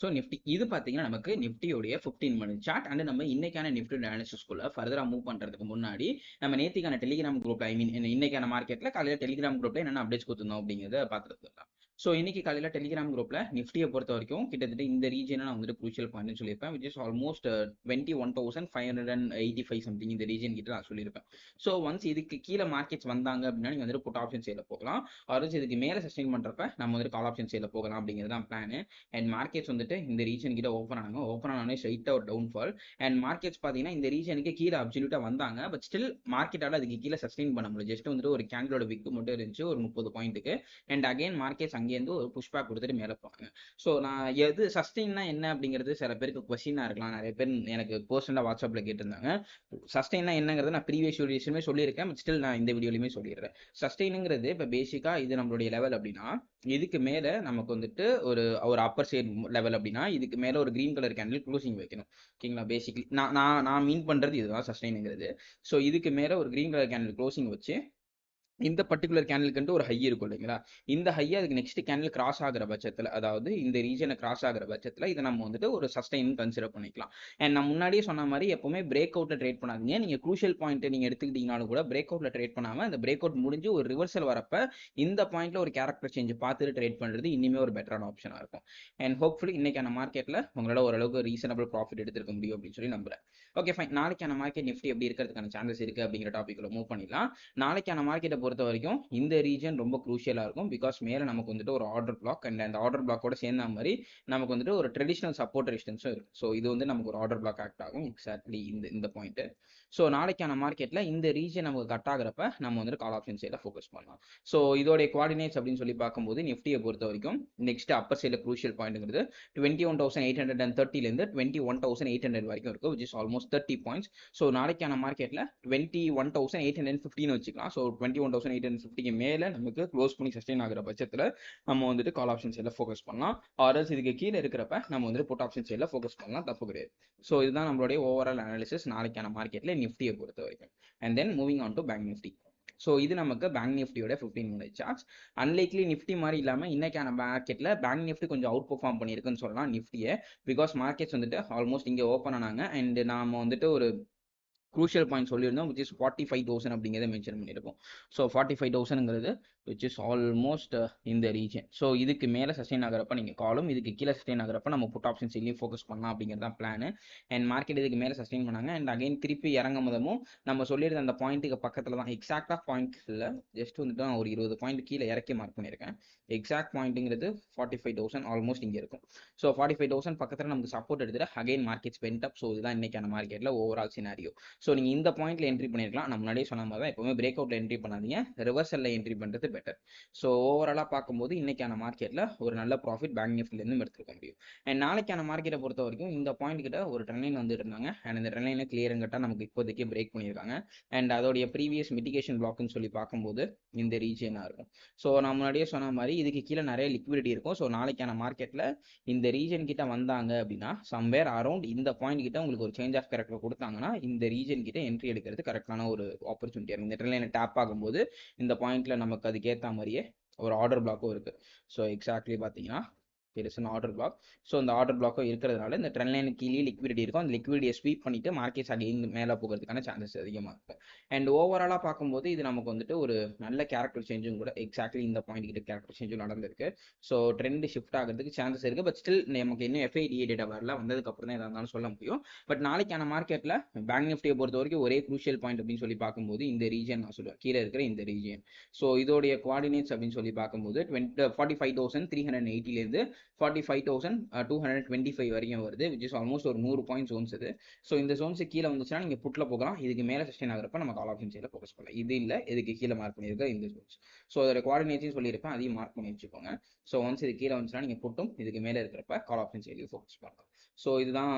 So Nifty இது பார்த்தீங்கன்னா நமக்கு நிஃப்டியோடைய ஃபிஃப்டீன் மினிட் சார்ட் அண்ட் நம்ம இன்னைக்கான நிஃப்டி அனாலிசிஸ்குள்ள ஃபர்தராக மூவ் பண்ணுறதுக்கு முன்னாடி நம்ம நேத்திக்கான டெலிகிராம் குரூப் ஐ மீன் இன்னைக்கான மார்க்கெட்டில் காலையில் டெலிகிராம் குரூப்ல என்னென்ன அப்டேட்ஸ் கொடுத்துருந்தோம் அப்படிங்கிறத பார்த்துருக்கலாம் ஸோ இன்னைக்கு காலையில் டெலிகிராம் குரூப்ல நிஃப்டியை பொறுத்த வரைக்கும் கிட்டத்தட்ட இந்த ரீஜனை நான் வந்துட்டு குரூஷியல் பாயிண்ட்னு சொல்லியிருப்பேன் which is almost twenty one thousand five hundred and eighty five something இந்த ரீஜன் கிட்ட நான் சொல்லியிருப்பேன். ஸோ ஒன்ஸ் இதுக்கு கீழே மார்க்கெட்ஸ் வந்தாங்க அப்படின்னா நீங்கள் வந்துட்டு புட் ஆப்ஷன் சேல போகலாம். ஆர்எஸ் இதுக்கு மேலே சஸ்டெயின் பண்ணுறப்ப நம்ம வந்துட்டு கால் ஆப்ஷன் சேல போகலாம் அப்படிங்கிறது தான் பிளான் அண்ட் மார்க்கெட்ஸ் வந்துட்டு இந்த ரீஜன் கிட்ட ஓப்பன் ஆனாங்க ஓப்பன் ஆனாலே ஸ்ட்ரைட்டாக ஒரு டவுன்ஃபால் அண்ட் மார்க்கெட்ஸ் பார்த்தீங்கன்னா இந்த ரீஜனுக்கு கீழே அப்சல்யூட்டாக வந்தாங்க பட் ஸ்டில் மார்க்கெட்டால் அதுக்கு கீழே சஸ்டெயின் பண்ண முடியல. ஜஸ்ட் வந்துட்டு ஒரு கேண்டலோட விக்கு மட்டும் இருந்துச்சு ஒரு முப்பது பாயிண்ட்டுக்கு அண்ட் அகைன் மார்க்கெட்ஸ் அங்கேருந்து ஒரு புஷ்பேக் கொடுத்துட்டு மேலே போவாங்க. ஸோ நான் எது சஸ்டெயின்னா என்ன அப்படிங்கிறது சில பேருக்கு கொஸ்டினாக இருக்கலாம். நிறைய பேர் எனக்கு பர்சனலாக வாட்ஸ்அப்பில் கேட்டிருந்தாங்க. சஸ்டெயின்னா என்னங்கிறது நான் ப்ரீவியஸ் வீடியோஸுமே சொல்லியிருக்கேன். ஸ்டில் நான் இந்த வீடியோலையுமே சொல்லிடுறேன். சஸ்டெயினுங்கிறது இப்போ பேசிக்காக இது நம்மளுடைய லெவல் அப்படின்னா இதுக்கு மேலே நமக்கு வந்துட்டு ஒரு ஒரு அப்பர் சைட் லெவல் அப்படின்னா இதுக்கு மேலே ஒரு க்ரீன் கலர் கேண்டில் க்ளோசிங் வைக்கணும். ஓகேங்களா பேசிக்லி நான் நான் நான் மீன் பண்ணுறது இதுதான் சஸ்டெயினுங்கிறது ஸோ இதுக்கு மேலே ஒரு க்ரீன் கலர் கேண்டில் க்ளோசிங் வச்சு இந்த பர்டிகுலர் கேண்டலுக்குன்ட்டு ஒரு ஹை இருக்கும் இல்லைங்களா? இந்த ஹை அதுக்கு நெக்ஸ்ட் கேண்டில் கிராஸ் ஆகிற பட்சத்தில் அதாவது இந்த ரீஜனை கிராஸ் ஆகிற பட்சத்தில் இதை நம்ம வந்துட்டு ஒரு சஸ்டைன் கன்சிடர் பண்ணிக்கலாம். அண்ட் நான் முன்னாடியே சொன்ன மாதிரி எப்பவுமே பிரேக் அவுட்டில் ட்ரேட் பண்ணாதீங்க. நீங்கள் க்ரூஷியல் பாயிண்ட்டை நீங்கள் எடுத்துக்கிட்டீங்கனாலும் கூட பிரேக் அவுட்டில் ட்ரேட் பண்ணாமல் அந்த பிரேக் அவுட் முடிஞ்சு ஒரு ரிவர்சல் வரப்ப இந்த பாயிண்ட்ல ஒரு கேரக்டர் சேஞ்ச் பார்த்துட்டு ட்ரேட் பண்ணுறது இனிமே ஒரு பெட்டரான ஆப்ஷனாக இருக்கும். அண்ட் ஹோப்ஃபுல்லி இன்னைக்கான மார்க்கெட்டில் உங்களால் ஓரளவுக்கு ரீசனபிள் ப்ராஃபிட் எடுத்துருக்க முடியும் அப்படின்னு சொல்லி நம்புறேன். ஓகே ஃபைன் நாளைக்கான மார்க்கெட் நிஃப்டி எப்படி இருக்கிறதுக்கான சான்சஸ் இருக்குது அப்படிங்கிற டாப்பிக்கில் மூவ் பண்ணிடலாம். நாளைக்கான மார்க்கெட்டை பொறுத்த வரைக்கும் இந்த ரீஜன் ரொம்ப குரூஷியலாக இருக்கும். பிகாஸ் மேலே நமக்கு வந்துட்டு ஒரு ஆர்டர் பிளாக் அண்ட் அந்த ஆர்டர் பிளாக்கோட சேர்ந்த மாதிரி நமக்கு வந்துட்டு ஒரு ட்ரெடிஷனல் சப்போர்ட் ரெசிஸ்டன்ஸும் இருக்கும். ஸோ இது வந்து நமக்கு ஒரு ஆர்டர் பிளாக் ஆக்ட் ஆகும் எக்ஸாக்ட்லி இந்த இந்த பாயிண்ட்டு ஸோ நாளைக்கான மார்க்கெட்டில் இந்த ரீஜன் நமக்கு கட் ஆகிறப்ப நம்ம வந்துட்டு கால் ஆப்ஷன் சைடில் ஃபோக்கஸ் பண்ணலாம். ஸோ இதோடைய குவாடினேட்ஸ் அப்படின்னு சொல்லி பார்க்கும்போது நிஃப்டியை பொறுத்த வரைக்கும் நெக்ஸ்ட் அப்பர் சைடில் crucial பாயிண்ட்ங்கிறது twenty one thousand eight hundred and தேர்ட்டிலேருந்து twenty one thousand eight hundred வரைக்கும் இருக்கும் which is almost thirty points so நாளைக்கான மார்க்கெட்டில் twenty one thousand eight hundred fifteen வச்சுக்கலாம். So twenty one thousand eight hundred ஃபிஃப்டிக்கு மேலே நமக்கு close பண்ணி sustain ஆகிற பட்சத்தில் நம்ம வந்துட்டு கால் ஆப்ஷன் சைடில் ஃபோக்கஸ் பண்ணலாம். ஆர்எல்ஸ் இதுக்கு கீழே இருக்கிறப்ப நம்ம வந்துட்டு புட் ஆப்ஷன் சைடில் ஃபோக்கஸ் பண்ணலாம் தப்பு கிடையாது. ஸோ இதுதான் நம்மளுடைய ஓவரால் அனாலிசிஸ் நாளைக்கான மார்க்கெட்டில் நிஃப்டியை பொறுத்த வரைக்கும். And then moving on to bank Nifty so இது நமக்கு பேங்க் நிஃப்டியோட fifteen minute charts unlikely Nifty மாதிரி இல்லாமல் இன்னைக்கான மார்க்கெட்டில் பேங்க் நிஃப்டி கொஞ்சம் அவுட் பர்ஃபார்ம் பண்ணியிருக்குன்னு சொல்லலாம் நிஃப்டியை. பிகாஸ் மார்க்கெட்ஸ் வந்துட்டு ஆல்மோஸ்ட் இங்கே ஓப்பன் ஆனாங்க. அண்ட் நாம வந்துட்டு ஒரு க்ரூஷியல் பாயிண்ட் சொல்லியிருந்தோம் which is forty five thousand அப்படிங்கிறத மென்ஷன் பண்ணியிருக்கோம். ஸோ ஃபார்ட்டி ஃபைவ் தௌசண்ட்ங்கிறது விச் இஸ் ஆல்மோஸ்ட் இந்த ரீஜன் ஸோ இதுக்கு மேலே சஸ்டெயின் ஆகிறப்ப நீங்கள் காலும் இதுக்கு கீழே சஸ்டெயின் ஆகிறப்ப நம்ம புட் ஆப்ஷன் சைட்லையும் ஃபோக்கஸ் பண்ணலாம் அப்படிங்கிறது தான் பிளான் அண்ட் மார்க்கெட் இதுக்கு மேலே சஸ்டெயின் பண்ணாங்க. அண்ட் அகைன் திருப்பி இறங்கும் போதும் நம்ம சொல்லியிருந்த அந்த பாயிண்ட்டுக்கு பக்கத்தில் தான் எக்ஸாக்டாக பாயிண்ட் இல்லை ஜஸ்ட் வந்துட்டு நான் ஒரு இருபது பாயிண்ட் கீழே இறக்கி மார்க் பண்ணியிருக்கேன். எக்ஸாக்ட் பாயிண்ட்டுங்கிறது ஃபார்ட்டி ஃபைவ் தௌசண்ட் ஆல்மோஸ்ட் இங்கே இருக்கும். ஸோ ஃபார்ட்டி ஃபைவ் தௌசண்ட் பக்கத்தில் நமக்கு சப்போர்ட் எடுத்துட்டு again markets spend up so இதுதான் இன்னைக்கான மார்க்கெட்டில் ஓவரால் சினாரியோ ஸோ நீங்கள் இந்த பாயிண்ட்ல என்ட்ரி பண்ணிருக்கலாம். நம்ம முன்னாடியே சொன்ன மாதிரி தான் எப்பவுமே பிரேக் அவுட்ல என்ட்ரி பண்ணாதீங்க. ரிவர்சல்ல என்ட்ரி பண்ணுறது பெட்டர் ஸோ ஓவராலாக பார்க்கும்போது இன்னைக்கான மார்க்கெட்டில் ஒரு நல்ல ப்ராஃபிட் பேங்க் நிஃப்டிலேருந்து எடுத்துக்க முடியும். அண்ட் நாளைக்கான மார்க்கெட்டை பொறுத்த வரைக்கும் இந்த பாயிண்ட் கிட்ட ஒரு ட்ரெண்ட் லைன் வந்து இருந்தாங்க. அண்ட் இந்த ட்ரெண்ட் லைனை நமக்கு இப்போதைக்கு பிரேக் பண்ணியிருக்காங்க அண்ட் அதோடைய ப்ரீவியஸ் மிட்டிகேஷன் பிளாக்னு சொல்லி பார்க்கும்போது இந்த ரீஜியனாக இருக்கும். ஸோ நான் முன்னாடியே சொன்ன மாதிரி இதுக்கு கீழே நிறைய லிக்விடிட்டி இருக்கும். ஸோ நாளைக்கான மார்க்கெட்டில் இந்த ரீஜன் கிட்ட வந்தாங்க அப்படின்னா சம்வேர் அரௌண்ட் இந்த பாயிண்ட் கிட்ட உங்களுக்கு ஒரு சேஞ்ச் ஆஃப் கேரக்டர் கொடுத்தாங்கன்னா இந்த ரீஜன் கிட்ட என்ட்ரி எடுக்கிறது கரெக்டான ஒரு ஆப்பர்ச்சுனிட்டி இருக்கும் இந்த ட்ரெண்ட் டேப் ஆகும்போது இந்த பாயிண்ட்ல நமக்கு அதுக்கேற்ற மாதிரியே ஒரு ஆர்டர் பிளாக்கும் இருக்கு. ஸோ எக்ஸாக்ட்லி பார்த்தீங்கன்னா it is order block so அந்த ஆர்டர் பிளாக்கோ இருக்கிறதுனால இந்த ட்ரெண்ட் லைன் கீழே லிக்விடிட்டி இருக்கும். அந்த லிக்விடியை ஸ்வீப் பண்ணிட்டு மார்க்கெட்ஸ் அகைன் மேலே போகிறதுக்கான சான்சஸ் அதிகமாக இருக்கும் அண்ட் ஓவராலாக பார்க்கும்போது இது நமக்கு வந்துட்டு ஒரு நல்ல கேரக்டர் சேஞ்சும் கூட எக்ஸாக்ட்லி இந்த பாயிண்ட் கிட்ட கேரக்டர் சேஞ்சும் நடந்திருக்கு. ஸோ ட்ரெண்ட் ஷிஃப்ட் ஆகிறதுக்கு சான்சஸ் இருக்கு. பட் ஸ்டில் நமக்கு இன்னும் எஃப்ஐடிஏ டேட்டா வரல. வந்ததுக்கு அப்புறம் தான் எதாக இருந்தாலும் சொல்ல முடியும். பட் நாளைக்கான மார்க்கெட்டில் பேங்க் நிஃப்டியை பொறுத்த வரைக்கும் ஒரே குரூஷியல் பாயிண்ட் அப்படின்னு சொல்லி பார்க்கும்போது இந்த ரீஜன் நான் சொல்லுவேன். கீழே இருக்கிற இந்த ரீஜன் ஸோ இதோடைய குவாடினேட்ஸ் அப்படின்னு சொல்லி பார்க்கும்போது twenty forty five thousand three hundred எயிட்டிலேருந்து forty five thousand two hundred twenty five வரைக்கும் வருது விச் இஸ் ஆல்மோஸ்ட் ஒரு நூறு பாயிண்ட் சோன்ஸ் இது. ஸோ இந்த சோன்ஸ் கீழே வந்துச்சுன்னா நீங்கள் புட்டில் போகலாம். இதுக்கு மேலே சஸ்டெயின் ஆகிறப்ப நம்ம கால் ஆப்ஷன் சைடில் ஃபோக்கஸ் பண்ணலாம். இது இல்லை இதுக்கு கீழே மார்க் பண்ணியிருக்க இந்த சோன்ஸ் ஸோ அதோட குவாடினேட்ஸையும் சொல்லியிருப்பேன். அதையும் மார்க் பண்ணி வச்சுக்கோங்க. ஸோ ஒன்ஸ் இது கீழே வந்துச்சுன்னா நீங்கள் புட்டும் இதுக்கு மேலே இருக்கிறப்ப கால் ஆப்ஷன் சைடில் ஃபோக்கஸ் பண்ணலாம். ஸோ இதுதான்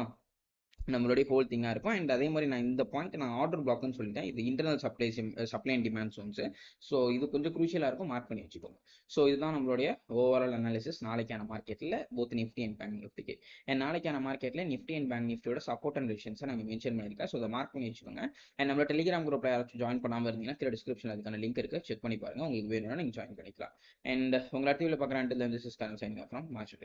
நம்மளுடைய ஹோல் திங்காக இருக்கும். அண்ட் அதே மாதிரி நான் இந்த பாயிண்ட் நான் ஆர்டர் பிளாக்னு சொல்லிட்டேன். இது internal supply supply and demand zones so இது கொஞ்சம் குரூஷியலாக இருக்கும். மார்க் பண்ணி வச்சுக்கோங்க. ஸோ இதுதான் நம்மளுடைய ஓவரால் அனாலிசிஸ் நாளைக்கான மார்க்கெட்டில் போத் நிஃப்டி அண்ட் பேங்க் நிஃப்டிக்கு அண்ட் நாளைக்கான மார்க்கெட்டில் நிஃப்டி அண்ட் பேங்க் நிஃப்டியோட சப்போர்ட் அண்ட் ரெசிஷன்ஸை நாங்கள் மென்ஷன் பண்ணியிருக்கேன் ஸோ அதை மார்க் பண்ணி வச்சுக்கோங்க. அண்ட் நம்மளோட டெலிகிராம் குரூப்பில் யாராச்சும் ஜாயின் பண்ணாமல் இருந்தீங்கன்னா கீழே டிஸ்கிரிப்ஷன் அதுக்கான லிங்க் இருக்குது செக் பண்ணி பாருங்கள் உங்களுக்கு வேணும்னா நீங்கள் ஜாயின் பண்ணிக்கலாம். அண்ட் உங்களை அடுத்த video until sign is Karan sign from March